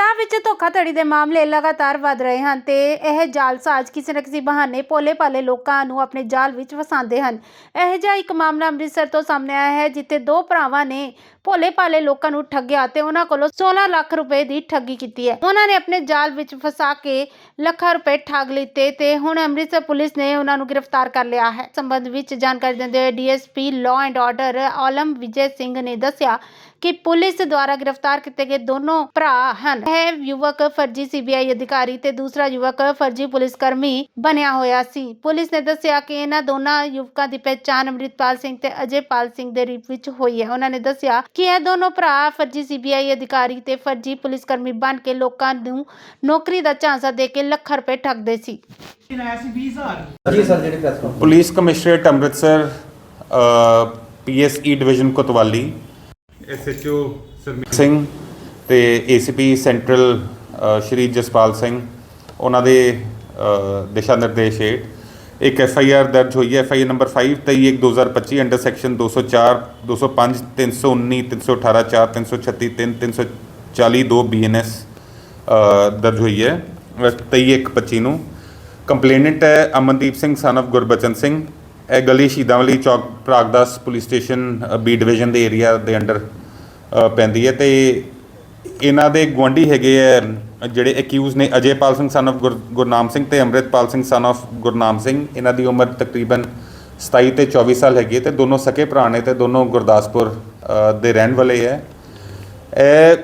ਪੰਜਾਬ ਵਿੱਚ ਧੋਖਾਧੜੀ ਦੇ ਮਾਮਲੇ ਲਗਾਤਾਰ ਵਧ ਰਹੇ ਹਨ ਤੇ ਇਹ ਜਾਲਸਾਜ਼ ਕਿਸੇ ਨਾ ਕਿਸੇ ਬਹਾਨੇ ਭੋਲੇ-ਭਾਲੇ ਲੋਕਾਂ ਨੂੰ ਆਪਣੇ ਜਾਲ ਵਿੱਚ ਫਸਾਉਂਦੇ ਹਨ। ਇਹ ਜਿਹਾ ਇੱਕ ਮਾਮਲਾ ਅੰਮ੍ਰਿਤਸਰ ਤੋਂ ਸਾਹਮਣੇ ਆਇਆ ਹੈ, ਜਿੱਥੇ ਦੋ ਭਰਾਵਾਂ ਨੇ ਭੋਲੇ-ਭਾਲੇ ਲੋਕਾਂ ਨੂੰ ਠੱਗਿਆ ਤੇ ਉਹਨਾਂ ਕੋਲੋਂ 16 ਲੱਖ ਰੁਪਏ ਦੀ ਠੱਗੀ ਕੀਤੀ ਹੈ। ਉਹਨਾਂ ਨੇ ਆਪਣੇ ਜਾਲ ਵਿੱਚ ਫਸਾ ਕੇ ਲੱਖਾਂ ਰੁਪਏ ਠੱਗ ਲਿੱਤੇ ਤੇ ਹੁਣ ਅੰਮ੍ਰਿਤਸਰ ਪੁਲਿਸ ਨੇ ਉਹਨਾਂ ਨੂੰ ਗ੍ਰਿਫਤਾਰ ਕਰ ਲਿਆ ਹੈ। ਸੰਬੰਧ ਵਿੱਚ ਜਾਣਕਾਰੀ ਦਿੰਦੇ ਹੋਏ DSP, law and order, Alam Vijay Singh ਨੇ ਦੱਸਿਆ ਕਿ ਪੁਲਿਸ ਦੁਆਰਾ ਗ੍ਰਿਫਤਾਰ ਕੀਤੇ ਗਏ ਦੋਨੋਂ ਭਰਾ ਹਨ। ਇਹ ਯੁਵਕ ਫਰਜ਼ੀ ਸੀਬੀਆਈ ਅਧਿਕਾਰੀ ਤੇ ਦੂਸਰਾ ਯੁਵਕ ਫਰਜ਼ੀ ਪੁਲਿਸ ਕਰਮੀ ਬਣਿਆ ਹੋਇਆ ਸੀ। ਪੁਲਿਸ ਨੇ ਦੱਸਿਆ ਕਿ ਇਹਨਾਂ ਦੋਨਾਂ ਯੁਵਕਾਂ ਦੀ ਪਹਿਚਾਣ ਅੰਮ੍ਰਿਤਪਾਲ ਸਿੰਘ ਤੇ ਅਜੇਪਾਲ ਸਿੰਘ ਦੇ ਰੂਪ ਵਿੱਚ ਹੋਈ ਹੈ। ਉਹਨਾਂ ਨੇ ਦੱਸਿਆ ਕਿ ਇਹ ਦੋਨੋਂ ਭਰਾ ਫਰਜ਼ੀ ਸੀਬੀਆਈ ਅਧਿਕਾਰੀ ਤੇ ਫਰਜ਼ੀ ਪੁਲਿਸ ਕਰਮੀ ਬਣ ਕੇ ਲੋਕਾਂ ਨੂੰ ਨੌਕਰੀ ਦਾ ਝਾਂਸਾ ਦੇ ਕੇ ਲੱਖਾਂ ਰੁਪਏ ਠੱਗਦੇ ਸੀ। ਜੀ ਸਰ ਜਿਹੜੇ press conference police commissionerate Amritsar PSE division Kotwali SHO Sarmeet Singh ਤੇ ਏਸੀਪੀ ਸੈਂਟਰਲ ਸ਼੍ਰੀ ਜਸਪਾਲ ਸਿੰਘ, ਉਹਨਾਂ ਦੇ ਦਿਸ਼ਾ ਨਿਰਦੇਸ਼ ਹੇਠ ਇੱਕ ਐਫ ਆਈ ਆਰ ਦਰਜ ਹੋਈ ਹੈ। F I R number 5 23 2025 under section 204 205 319 318 4 336 3 340 2 BNS ਦਰਜ ਹੋਈ ਹੈ। 23 1 25 ਨੂੰ। ਕੰਪਲੇਨੈਂਟ ਹੈ ਅਮਨਦੀਪ ਸਿੰਘ ਸਨ of ਗੁਰਬਚਨ ਸਿੰਘ। ਇਹ ਗਲੀ ਸ਼ਹੀਦਾਂ ਵਾਲੀ ਚੌਕ, Pragdas police station B division ਦੇ ਏਰੀਆ ਦੇ ਅੰਡਰ ਪੈਂਦੀ ਹੈ ਤੇ ਇਹਨਾਂ ਦੇ ਗੁਆਂਢੀ ਹੈਗੇ ਆ, ਜਿਹੜੇ ਅਕਿਊਜ਼ ਨੇ, ਅਜੇਪਾਲ ਸਿੰਘ ਸਨ of ਗੁਰ- ਗੁਰਨਾਮ ਸਿੰਘ ਤੇ ਅੰਮ੍ਰਿਤਪਾਲ ਸਿੰਘ ਸਨ of ਗੁਰਨਾਮ ਸਿੰਘ, ਇਹਨਾਂ ਦੀ ਉਮਰ ਤਕਰੀਬਨ 27 ਤੇ 24 ਸਾਲ ਹੈਗੀ ਹੈ ਤੇ ਦੋਨੋਂ ਸਕੇ ਭਰਾ ਨੇ ਤੇ ਦੋਨੋਂ ਗੁਰਦਾਸਪੁਰ ਦੇ ਰਹਿਣ ਵਾਲੇ ਹੈ ਇਹ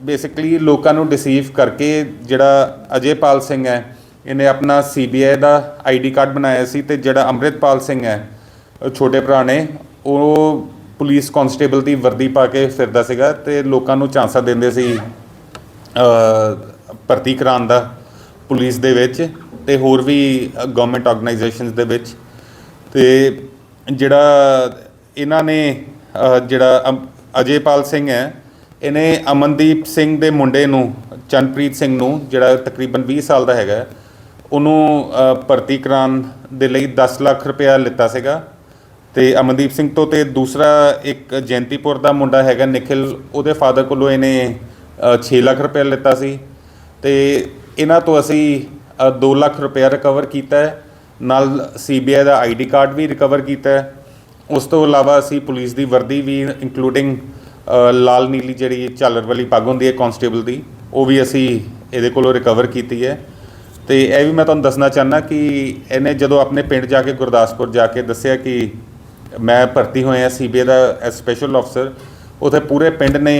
ਬੇਸਿਕਲੀ ਲੋਕਾਂ ਨੂੰ ਡਿਸੀਵ ਕਰਕੇ ਜਿਹੜਾ ਅਜੇਪਾਲ ਸਿੰਘ ਹੈ, ਇਹਨੇ ਆਪਣਾ ਸੀਬੀਆਈ ਦਾ ਆਈਡੀ ਕਾਰਡ ਬਣਾਇਆ ਸੀ ਤੇ ਜਿਹੜਾ ਅੰਮ੍ਰਿਤਪਾਲ ਸਿੰਘ ਹੈ, ਛੋਟੇ ਭਰਾ ਨੇ, ਉਹ ਪੁਲਿਸ ਕਨਸਟੇਬਲ ਦੀ ਵਰਦੀ ਪਾ ਕੇ ਫਿਰਦਾ ਸੀਗਾ ਤੇ ਲੋਕਾਂ ਨੂੰ ਚਾਂਸਾ ਦਿੰਦੇ ਸੀ ਭਰਤੀ ਕਰਾਉਣ ਦਾ ਪੁਲਿਸ ਦੇ ਵਿੱਚ ਤੇ ਹੋਰ ਵੀ ਗਵਰਨਮੈਂਟ ਆਰਗੇਨਾਈਜੇਸ਼ਨਸ ਦੇ ਵਿੱਚ। ਤੇ ਜਿਹੜਾ ਇਹਨਾਂ ਨੇ ਜਿਹੜਾ ਅਮ- ਅਜੇਪਾਲ ਸਿੰਘ ਹੈ, ਇਹਨੇ ਅਮਨਦੀਪ ਸਿੰਘ ਦੇ ਮੁੰਡੇ ਨੂੰ, ਚੰਨਪ੍ਰੀਤ ਸਿੰਘ ਨੂੰ, ਜਿਹੜਾ ਤਕਰੀਬਨ 20 ਸਾਲ ਦਾ ਹੈਗਾ, ਉਹਨੂੰ ਭਰਤੀ ਕਰਾਉਣ ਦੇ ਲਈ 10 ਲੱਖ ਰੁਪਇਆ ਲਿੱਤਾ ਸੀਗਾ। ਤੇ ਅਮਨਦੀਪ ਸਿੰਘ ਤੋਂ ਤੇ ਦੂਸਰਾ ਇੱਕ ਜੈਂਤੀਪੁਰ ਦਾ ਮੁੰਡਾ ਹੈਗਾ ਨikhil ਉਹਦੇ ਫਾਦਰ ਕੋਲੋਂ ਇਹਨੇ ਅ, 6 ਲੱਖ ਰੁਪਇਆ ਲਿੱਤਾ ਸੀ। ਤੇ ਇਹਨਾਂ ਤੋਂ ਅਸੀਂ 2 ਲੱਖ ਰੁਪਇਆ ਰਿਕਵਰ ਕੀਤਾ ਹੈ। ਨਾਲ ਸੀਬੀਆਈ ਦਾ ਆਈਡੀ ਕਾਰਡ ਵੀ ਰਿਕਵਰ ਕੀਤਾ ਹੈ। ਉਸ ਤੋਂ ਇਲਾਵਾ ਅਸੀਂ ਪੁਲਿਸ ਦੀ ਵਰਦੀ ਵੀ ਇਨਕਲੂਡਿੰਗ ਲਾਲ ਨੀਲੀ ਜਿਹੜੀ ਝਾਲਰ ਵਾਲੀ ਪੱਗ ਹੁੰਦੀ ਹੈ ਕਾਂਸਟੇਬਲ ਦੀ ਉਹ ਵੀ ਅਸੀਂ ਇਹਦੇ ਕੋਲੋਂ ਰਿਕਵਰ ਕੀਤੀ ਹੈ। ਤੇ ਇਹ ਵੀ ਮੈਂ ਤੁਹਾਨੂੰ ਦੱਸਣਾ ਚਾਹਨਾ ਕਿ ਇਹਨੇ ਜਦੋਂ ਆਪਣੇ ਪਿੰਡ ਜਾ ਕੇ ਗੁਰਦਾਸਪੁਰ ਜਾ ਕੇ ਦੱਸਿਆ ਕਿ ਮੈਂ ਭਰਤੀ ਹੋਇਆ ਸੀਬੀਆਈ ਦਾ ਸਪੈਸ਼ਲ ਅਫਸਰ ਉਥੇ ਪੂਰੇ ਪਿੰਡ ਨੇ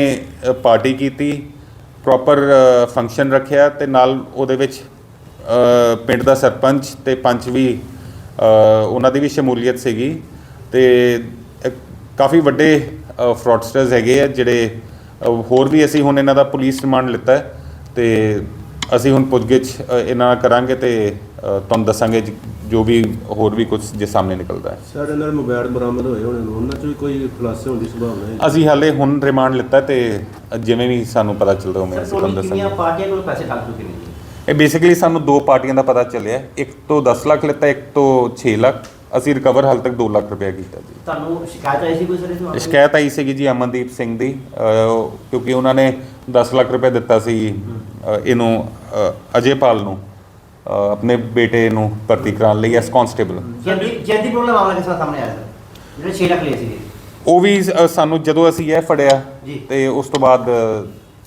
ਪਾਰਟੀ ਕੀਤੀ ਪ੍ਰੋਪਰ ਫੰਕਸ਼ਨ ਰੱਖਿਆ ਤੇ ਨਾਲ ਉਹਦੇ ਵਿੱਚ ਪਿੰਡ ਦਾ ਸਰਪੰਚ ਤੇ ਪੰਚ ਵੀ ਉਹਨਾਂ ਦੀ ਵੀ ਸ਼ਮੂਲੀਅਤ ਸੀਗੀ ਤੇ ਕਾਫੀ ਵੱਡੇ ਫਰਾਡਸਟਰਸ ਹੈਗੇ ਆ ਜਿਹੜੇ ਹੋਰ ਵੀ ਅਸੀਂ ਹੁਣ ਇਹਨਾਂ ਦਾ ਪੁਲਿਸ ਰਿਮਾਂਡ ਲਿੱਤਾ ਹੈ ਤੇ ਅਸੀਂ ਹੁਣ ਪੁੱਛਗਿੱਛ ਅ, ਇਹਨਾਂ ਨਾਲ ਕਰਾਂਗੇ ਤੇ ਅ, ਤੁਹਾਨੂੰ ਦੱਸਾਂਗੇ ਜ- ਜੋ ਵੀ ਹੋਰ ਵੀ ਕੁਝ ਜੇ ਸਾਹਮਣੇ ਨਿਕਲਦਾ ਹੈ। ਸਾਡੇ ਨਾਲ ਮੋਬਾਈਲ ਬਰਾਮਦ ਹੋਏ ਹੋਣੇ ਨੇ ਉਹਨਾਂ 'ਚ ਵੀ ਕੋਈ ਖੁਲਾਸੇ ਹੋਣ ਦੀ ਸੰਭਾਵਨਾ ਹੈ? ਅਸੀਂ ਹਾਲੇ ਹੁਣ ਰਿਮਾਂਡ ਲਿੱਤਾ ਤੇ ਜਿਵੇਂ ਵੀ ਸਾਨੂੰ ਪਤਾ ਚੱਲਦਾ ਉਵੇਂ ਅਸੀਂ ਤੁਹਾਨੂੰ ਦੱਸਾਂਗੇ। ਪਾਰਟੀਆਂ ਕੋਲ ਪੈਸੇ ਠੱਗ ਚੁੱਕੇ ਨੇ ਜੀ? ਇਹ ਬੇਸਿਕਲੀ ਸਾਨੂੰ ਦੋ ਪਾਰਟੀਆਂ ਦਾ ਪਤਾ ਚੱਲਿਆ। ਇੱਕ ਤੋਂ 10 ਲੱਖ ਲਿੱਤਾ ਇੱਕ ਤੋਂ 6 ਲੱਖ। ਅਸੀਂ ਰਿਕਵਰ ਹਾਲ ਤੱਕ 2 ਲੱਖ ਰੁਪਏ ਕੀਤਾ ਜੀ ਤੁਹਾਨੂੰ ਸ਼ਿਕਾਇਤ ਆਈ ਸੀ ਕੋਈ ਸਰ ਇਸ ਮਾਮਲੇ? ਸ਼ਿਕਾਇਤ ਆਈ ਸੀਗੀ ਜੀ ਅਮਨਦੀਪ ਸਿੰਘ ਦੀ ਅਹ, ਕਿਉਂਕਿ ਉਹਨਾਂ ਨੇ 10 ਲੱਖ ਰੁਪਏ ਦਿੱਤਾ ਸੀ ਅਹ, ਇਹਨੂੰ ਅਹ, ਅਜੇਪਾਲ ਨੂੰ ਅਹ, ਆਪਣੇ ਬੇਟੇ ਨੂੰ ਭਰਤੀ ਕਰਾਉਣ ਲਈ S constable Zaidi Zaidi problem ਮਾਮਲਾ ਕਿਸ ਤਰ੍ਹਾਂ ਸਾਹਮਣੇ ਆਇਆ ਸਰ ਜਿਹੜੇ 6 ਲੱਖ ਲਏ ਸੀਗੇ ਉਹ ਵੀ ਸਾਨੂੰ ਜਦੋਂ ਅਸੀਂ ਇਹ ਫੜਿਆ ਜੀ। ਤੇ ਉਸ ਤੋਂ ਬਾਅਦ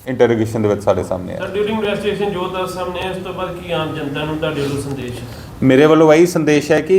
ਇੰਟਰੋਗੇਸ਼ਨ ਦੇ ਵਿੱਚ ਸਾਡੇ ਸਾਹਮਣੇ ਸਰ ਆਇਆ ਡਿਊਰਿੰਗ ਇਨਵੈਸਟੀਗੇਸ਼ਨ ਜੋ ਦੱਸ ਸਾਹਮਣੇ ਇਸ ਤੋਂ ਬਾਅਦ ਕੀ ਆਮ ਜਨਤਾ ਨੂੰ ਤੁਹਾਡੇ ਵੱਲੋਂ ਸੰਦੇਸ਼ ਹੈ? ਮੇਰੇ ਵੱਲੋਂ ਇਹੀ ਸੰਦੇਸ਼ ਹੈ ਕਿ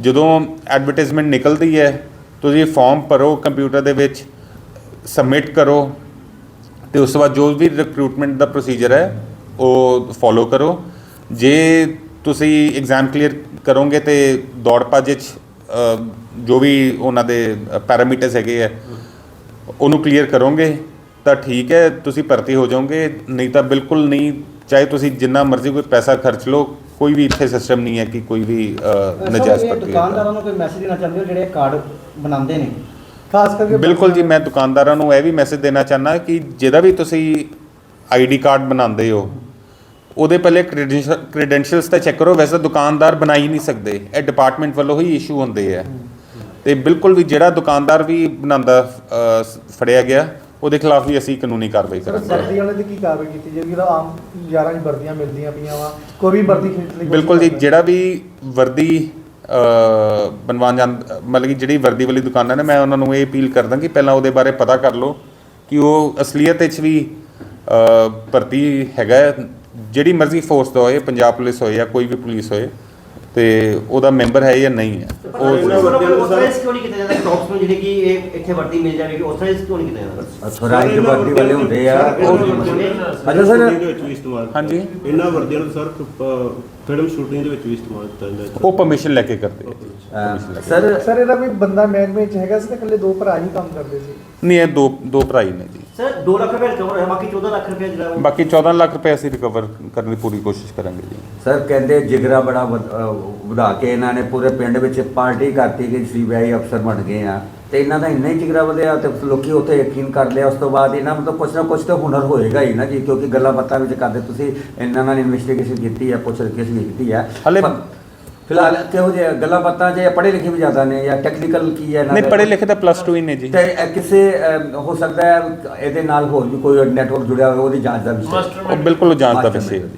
ਜਦੋਂ ਐਡਵਰਟਾਈਜ਼ਮੈਂਟ ਨਿਕਲਦੀ ਹੈ, ਤੁਸੀਂ ਫਾਰਮ ਭਰੋ ਕੰਪਿਊਟਰ ਦੇ ਵਿੱਚ ਸਬਮਿਟ ਕਰੋ, ਤੇ ਉਸ ਤੋਂ ਬਾਅਦ ਜੋ ਵੀ ਰਿਕਰੂਟਮੈਂਟ ਦਾ ਪ੍ਰੋਸੀਜਰ ਹੈ, ਉਹ ਫੋਲੋ ਕਰੋ। ਜੇ ਤੁਸੀਂ ਐਗਜ਼ਾਮ ਕਲੀਅਰ ਕਰੋਗੇ ਤੇ ਦੌੜ ਭੱਜ 'ਚ ਜੋ ਵੀ ਉਹਨਾਂ ਦੇ ਪੈਰਾਮੀਟਰਸ ਹੈਗੇ ਆ, ਉਹਨੂੰ ਕਲੀਅਰ ਕਰੋਗੇ, ਤਾਂ ਠੀਕ ਹੈ, ਤੁਸੀਂ ਭਰਤੀ ਹੋ ਜਾਓਗੇ, ਨਹੀਂ ਤਾਂ ਬਿਲਕੁਲ ਨਹੀਂ ਚਾਹੇ ਤੁਸੀਂ ਜਿੰਨਾ ਮਰਜ਼ੀ ਕੋਈ ਪੈਸਾ ਖਰਚ ਲਓ ਕੋਈ ਵੀ ਇੱਥੇ ਸਿਸਟਮ ਨਹੀਂ ਹੈ ਕਿ ਕੋਈ ਵੀ ਅ, ਨਜਾਇਜ਼ ਪ੍ਰਕਿਰਿਆ ਦੁਕਾਨਦਾਰਾਂ ਨੂੰ ਕੋਈ ਮੈਸੇਜ ਦੇਣਾ ਚਾਹੁੰਦੇ ਹੋ ਜਿਹੜੇ ਕਾਰਡ ਬਣਾਉਂਦੇ ਨੇ? ਖਾਸ ਕਰਕੇ ਬਿਲਕੁਲ ਜੀ ਮੈਂ ਦੁਕਾਨਦਾਰਾਂ ਨੂੰ ਇਹ ਵੀ ਮੈਸੇਜ ਦੇਣਾ ਚਾਹੁੰਦਾ ਕਿ ਜਿਹਦਾ ਵੀ ਤੁਸੀਂ ਆਈਡੀ ਕਾਰਡ ਬਣਾਉਂਦੇ ਹੋ ਉਹਦੇ ਪਹਿਲੇ ਕ੍ਰੈਡੈਂਸ਼ੀਅਲਸ ਤਾਂ ਚੈੱਕ ਕਰੋ। ਵੈਸੇ ਤਾਂ ਦੁਕਾਨਦਾਰ ਬਣਾ ਹੀ ਨਹੀਂ ਸਕਦੇ। ਇਹ ਡਿਪਾਰਟਮੈਂਟ ਵੱਲੋਂ ਹੀ ਇਸ਼ੂ ਹੁੰਦੇ ਆ। ਤੇ ਬਿਲਕੁਲ ਵੀ ਜਿਹੜਾ ਦੁਕਾਨਦਾਰ ਵੀ ਬਣਾਉਂਦਾ ਅ, ਫੜਿਆ ਗਿਆ ਉਹਦੇ ਖਿਲਾਫ ਵੀ ਅਸੀਂ ਕਾਨੂੰਨੀ ਕਾਰਵਾਈ ਕਰਾਂਗੇ। ਵਰਦੀ ਵਾਲੇ ਦੀ ਕੀ ਕਾਰਵਾਈ ਕੀਤੀ ਜਾਏਗੀ? ਜਿਹੜਾ ਆਮ 11 ਚ ਵਰਦੀਆਂ ਮਿਲਦੀਆਂ ਪਈਆਂ ਵਾ। ਕੋਈ ਵੀ ਵਰਦੀ ਖਰੀਦ ਲਈ ਬਿਲਕੁਲ ਜੀ ਜਿਹੜਾ ਵੀ ਵਰਦੀ ਬਣਵਾਉਣ ਜਾਂ ਮਤਲਬ ਕਿ ਜਿਹੜੀ ਵਰਦੀ ਵਾਲੀ ਦੁਕਾਨਾਂ ਨੇ ਮੈਂ ਉਹਨਾਂ ਨੂੰ ਇਹ ਅਪੀਲ ਕਰਦਾ ਕਿ ਪਹਿਲਾਂ ਉਹਦੇ ਬਾਰੇ ਪਤਾ ਕਰ ਲਓ ਕਿ ਉਹ ਅਸਲੀਅਤ ਵਿੱਚ ਵੀ ਭਰਤੀ ਹੈਗਾ। ਜਿਹੜੀ ਮਰਜ਼ੀ ਫੋਰਸ ਦਾ ਹੋਏ ਪੰਜਾਬ ਪੁਲਿਸ ਹੋਏ ਜਾਂ ਕੋਈ ਵੀ ਪੁਲਿਸ ਹੋਏ ਤੇ ਉਹਦਾ ਮੈਂਬਰ ਹੈ ਜਾਂ ਨਹੀਂ ਹੈ। ਉਹ ਉਹ ਆਥੋਰਾਈਜ਼ ਕਿਉਂ ਨਹੀਂ ਕੀਤਾ ਜਾਂਦਾ ਟੌਪਸ ਨੂੰ ਜਿਹੜੀ ਕਿ ਇਹ ਇੱਥੇ ਵਰਦੀ ਮਿਲ ਜਾਵੇਗੀ ਆਥੋਰਾਈਜ਼ ਕਿਉਂ ਨਹੀਂ ਕੀਤਾ ਜਾਂਦਾ ਅਥੋਰਾਈਜ਼ ਦੇ ਵਰਦੀ ਵਾਲੇ ਹੁੰਦੇ ਆ ਅੱਛਾ ਅੱਛਾ ਸਰ। ਸਰ ਦੇ ਵਿੱਚ ਵੀ ਇਸਤੇਮਾਲ ਹਾਂਜੀ। ਇਹਨਾਂ ਵਰਦੀਆਂ ਨੂੰ ਸਰ ਫਿਲਮ ਸ਼ੂਟਿੰਗ ਦੇ ਵਿੱਚ ਵੀ ਇਸਤੇਮਾਲ ਕੀਤਾ ਜਾਂਦਾ ਹੈ। ਉਹ ਪਰਮਿਸ਼ਨ ਲੈ ਕੇ ਕਰਦੇ ਆ। ਜੀ। ਅਹ, ਸਰ ਸਰ ਇਹਦਾ ਕੋਈ ਬੰਦਾ ਮਹਿਕਮੇ ਚ ਹੈਗਾ ਸੀ ਤੇ ਇਕੱਲੇ ਦੋ ਭਰਾ ਹੀ ਕੰਮ ਕਰਦੇ ਸੀ? ਨਹੀਂ ਇਹ ਦੋ ਦੋ ਭਰਾ ਹੀ ਨੇ ਜੀ। ਸਰ 2 ਲੱਖ ਰੁਪਏ ਰਿਕਵਰ ਹੋਇਆ ਬਾਕੀ 14 ਲੱਖ ਰੁਪਏ ਜਿਹੜਾ ਉਹ ਬਾਕੀ 14 ਲੱਖ ਰੁਪਏ ਅਸੀਂ ਰਿਕਵਰ ਕਰਨ ਦੀ ਪੂਰੀ ਕੋਸ਼ਿਸ਼ ਕਰਾਂਗੇ ਜੀ। ਸਰ ਕਹਿੰਦੇ ਜਿਗਰਾ ਬੜਾ ਵਧਾ ਕੇ ਇਹਨਾਂ ਨੇ ਪੂਰੇ ਪਿੰਡ ਵਿੱਚ ਪਾਰਟੀ ਕਰਤੀ ਕਿ ਸੀਬੀਆਈ ਅਫਸਰ ਬਣ ਗਏ ਆ ਤੇ ਇਹਨਾਂ ਦਾ ਇੰਨਾ ਹੀ ਜਿਗਰਾ ਵਧਿਆ ਤੇ ਲੋਕੀ ਉੱਤੇ ਯਕੀਨ ਕਰ ਲਿਆ ਉਸ ਤੋਂ ਬਾਅਦ ਇਹਨਾਂ ਮਤਲਬ ਕੁਛ ਨਾ ਕੁਛ ਤਾਂ ਹੁਨਰ ਹੋਏਗਾ ਹੀ ਨਾ ਜੀ ਕਿਉਂਕਿ ਗੱਲਾਂ ਬਾਤਾਂ ਵਿੱਚ ਕਰਦੇ ਤੁਸੀਂ ਇਹਨਾਂ ਨਾਲ ਇਨਵੈਸਟੀਗੇਸ਼ਨ ਕੀਤੀ ਹੈ ਪੁੱਛ ਰਿਕੇਸ਼ ਵੀ ਕੀਤੀ ਹੈ ਹਾਲੇ- ਫਿਲਹਾਲ ਕਿਹੋ ਜਿਹੇ ਗੱਲਾਂ ਬਾਤਾਂ ਜੇ ਪੜ੍ਹੇ ਲਿਖੇ ਵੀ ਜ਼ਿਆਦਾ ਨੇ ਜਾਂ ਟੈਕਨੀਕਲ ਕੀ ਹੈ ਇਹਨਾਂ ਨਹੀਂ? ਪੜ੍ਹੇ ਲਿਖੇ ਤਾਂ ਪਲੱਸ 2 ਹੀ ਨੇ ਜੀ। ਤੇ ਕਿਸੇ ਹੋ ਸਕਦਾ ਹੈ ਇਹਦੇ ਨਾਲ ਹੋਰ ਵੀ ਕੋਈ ਨੈਟਵਰਕ ਜੁੜਿਆ ਹੋਵੇ ਉਹਦੀ ਜਾਂਚ ਦਾ ਵਿਸ਼ਾ। ਉਹ ਬਿਲਕੁਲ ਜਾਂਚ ਦਾ ਵਿਸ਼ੇ ਹੈ